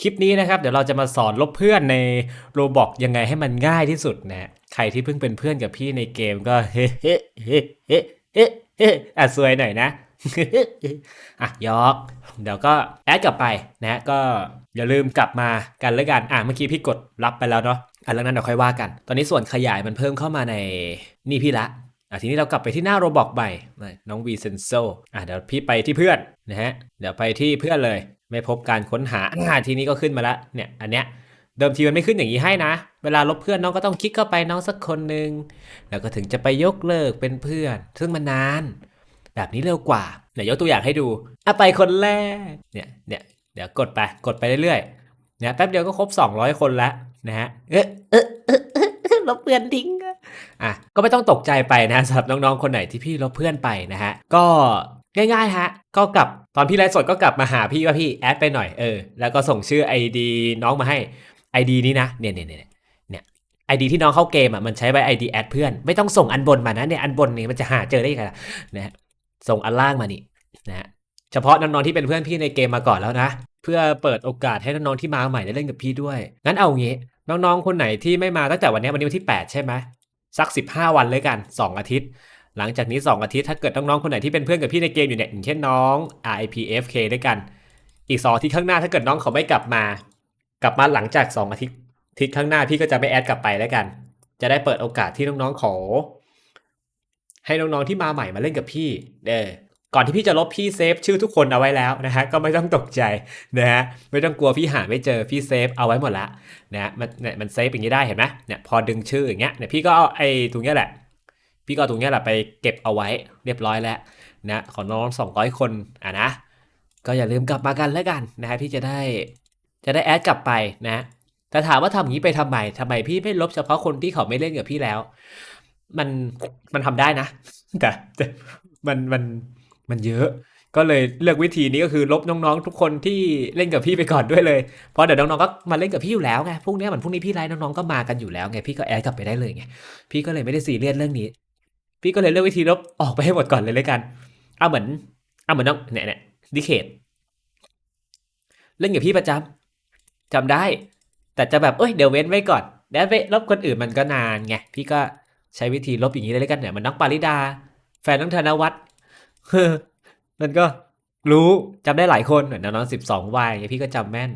คลิปนี้นะครับเดี๋ยวเราจะมาสอนลบเพื่อนในโรบอกยังไงให้มันง่ายที่สุดนะใครที่เพิ่งเป็นเพื่อนกับพี่ในเกมก็เฮ้เฮ้เฮ้เฮ้เฮ้เฮ้อะสวยหน่อยนะอะยอกเดี๋ยวก็แอดกลับไปนะก็อย่าลืมกลับมากันแล้วกันอะเมื่อกี้พี่กดรับไปแล้วเนาะอะเรื่องนั้นเดี๋ยวค่อยว่ากัน ตอนนี้ส่วนขยายมันเพิ่มเข้ามาในนี่พี่ละอะทีนี้เรากลับไปที่หน้าโรบอกใหม่น้องวีเซนโซอะเดี๋ยวพี่ไปที่เพื่อนนะฮะเดี๋ยวไปที่เพื่อนเลย ไม่พบการค้นหาอ่าทีนี้ก็ขึ้นมาแล้วเนี่ยอันเนี้ยเดิมทีมันไม่ขึ้นอย่างนี้ให้นะ เวลาลบเพื่อนน้องก็ต้องคลิกเข้าไปน้องสักคนหนึ่งแล้วก็ถึงจะไปยกเลิกเป็นเพื่อน ซึ่งมันนาน แบบนี้เร็วกว่าเดี๋ยวยกตัวอย่างให้ดูอะไปคนแรกเนี่ยเนี่ยเดี๋ยวกดไปกดไปเรื่อยๆเนี่ยแป๊บเดียวก็ครบ 200 คนแล้วนะฮะเอ๊ะเอ๊ะเอ๊ะเออลบเพื่อนทิ้งอะอะก็ไม่ต้องตกใจไปนะสำหรับน้องๆคนไหนที่พี่ลบเพื่อนไปนะฮะก็ ง่ายๆฮะ ก็กลับตอนพี่ไลฟ์สดก็กลับมาหาพี่ว่าพี่แอดไปหน่อยเออแล้วก็ส่งชื่อ ID น้องมาให้ ID นี้นะเนี่ยเนี่ยเนี่ยเนี่ย ID ที่น้องเข้าเกมอะมันใช้ไว้ ID แอดเพื่อน ไม่ต้องส่งอันบนมานะเนี่ยอันบนนี่มันจะหาเจอได้ยังไงนะฮะส่งอันล่างมานี่นะฮะเฉพาะน้องๆที่เป็นเพื่อนพี่ในเกมมาก่อนแล้วนะ เพื่อเปิดโอกาสให้น้องๆที่มาใหม่ได้เล่นกับพี่ด้วย งั้นเอางี้ น้องๆคนไหนที่ไม่มาตั้งแต่วันนี้วันนี้วันที่ 8 ใช่ไหมสัก 15 วันเลยกัน 2 อาทิตย์ หลังจากนี้ 2 อาทิตย์ถ้าเกิดน้องๆคนไหนที่เป็นเพื่อนกับพี่ในเกมอยู่เนี่ยอย่างเช่นน้อง RIPFK ด้วยกัน อีก 2 อาทิตย์ข้างหน้าถ้าเกิดน้องเขาไม่กลับมา กลับมาหลังจาก 2 อาทิตย์อาทิตย์ข้างหน้าพี่ก็จะไม่แอดกลับไปแล้วกัน จะได้เปิดโอกาสที่น้องๆขอ ให้น้องๆที่มาใหม่มาเล่นกับพี่เออก่อนที่พี่จะลบพี่เซฟชื่อทุกคนเอาไว้แล้วนะฮะก็ไม่ต้องตกใจนะฮะไม่ต้องกลัวพี่หาไม่เจอพี่เซฟเอาไว้หมดละนะฮะมันเนี่ยมันเซฟอย่างนี้ได้เห็นไหมเนี่ยพอดึงชื่ออย่างเงี้ยเนี่ยพี่ก็เอาไอ้ตรงเนี้ยแหละ พี่ก็เอาตรงเนี้ยแหละไปเก็บเอาไว้เรียบร้อยแล้วนะของน้องสองร้อยคนอะนะ ก็อย่าลืมกลับมากันแล้วกันนะฮะพี่จะได้จะได้แอดกลับไปนะแต่ถามว่าทำอย่างนี้ไปทำไมทำไมพี่ไม่ลบเฉพาะคนที่เขาไม่เล่นกับพี่แล้ว มันมันทำได้นะ แต่แต่มันมันมันเยอะ ก็เลยเลือกวิธีนี้ก็คือลบน้องๆ ทุกคนที่เล่นกับพี่ไปก่อนด้วยเลย เพราะเดี๋ยวน้องๆก็มาเล่นกับพี่อยู่แล้วไงพรุ่งนี้เหมือนพรุ่งนี้พี่ไลฟ์น้องๆก็มากันอยู่แล้วไงพี่ก็แอดกลับไปได้เลยไงพี่ก็เลยไม่ได้ซีเรียสเรื่องนี้ พี่ก็เลยเลือกวิธีลบออกไปให้หมดก่อนเลยเลยกัน เอาเหมือน เอาเหมือนน้องเนี่ยเนี่ยดิเคทเล่นกับพี่ประจำจำได้ แต่จะแบบเอ้ยเดี๋ยวเว้นไว้ก่อนเดี๋ยวไปลบคนอื่นมันก็นานไงพี่ก็ใช้วิธีลบอย่างนี้เลยแล้วกันเนี่ยมันน้องปาริดา แฟนน้องธนวัฒน์มันก็รู้จำได้หลายคนเหมือนน้องสิบสองวัยพี่ก็จำแม่น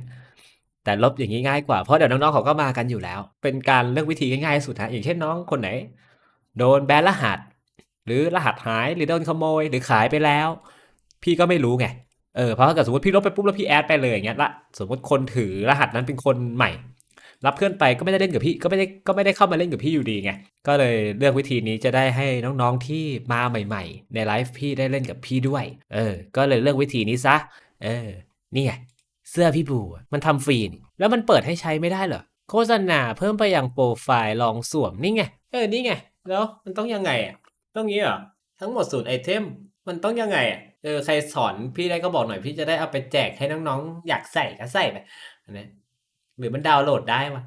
แต่ลบอย่างนี้ง่ายกว่าเพราะเดี๋ยวน้องๆเขาก็มากันอยู่แล้ว เป็นการเลือกวิธีง่ายๆสุดฮะอย่างเช่นน้องคนไหน โดนแบนรหัส หรือรหัสหายหรือโดนขโมยหรือขายไปแล้ว พี่ก็ไม่รู้ไงเออเพราะถ้าเกิดสมมติพี่ลบไปปุ๊บแล้วพี่แอดไปเลยอย่างเงี้ยละสมมติคนถือรหัสนั้นเป็นคนใหม่ รับเพื่อนไปก็ไม่ได้เล่นกับพี่ก็ไม่ได้ก็ไม่ได้เข้ามาเล่นกับพี่อยู่ดีไงก็เลยเลือกวิธีนี้จะได้ให้น้องๆที่มาใหม่ ๆ ในไลฟ์พี่ได้เล่นกับพี่ด้วยเออก็เลยเลือกวิธีนี้ซะเออนี่ไงเสื้อพี่บูมันทำฟรีนแล้วมันเปิดให้ใช้ไม่ได้เหรอโฆษณาเพิ่มไปยังโปรไฟล์ลองสวมนี่ไงเออนี่ไงแล้วมันต้องยังไงอะ ต้องงี้เหรอทั้งหมดศูนย์ไอเทมมันต้องยังไงอะเออใครสอนพี่ได้ก็บอกหน่อยพี่จะได้เอาไปแจกให้น้องๆ อยากใส่ก็ใส่ไปอันนี้หรือมันดาวน์โหลดได้วะ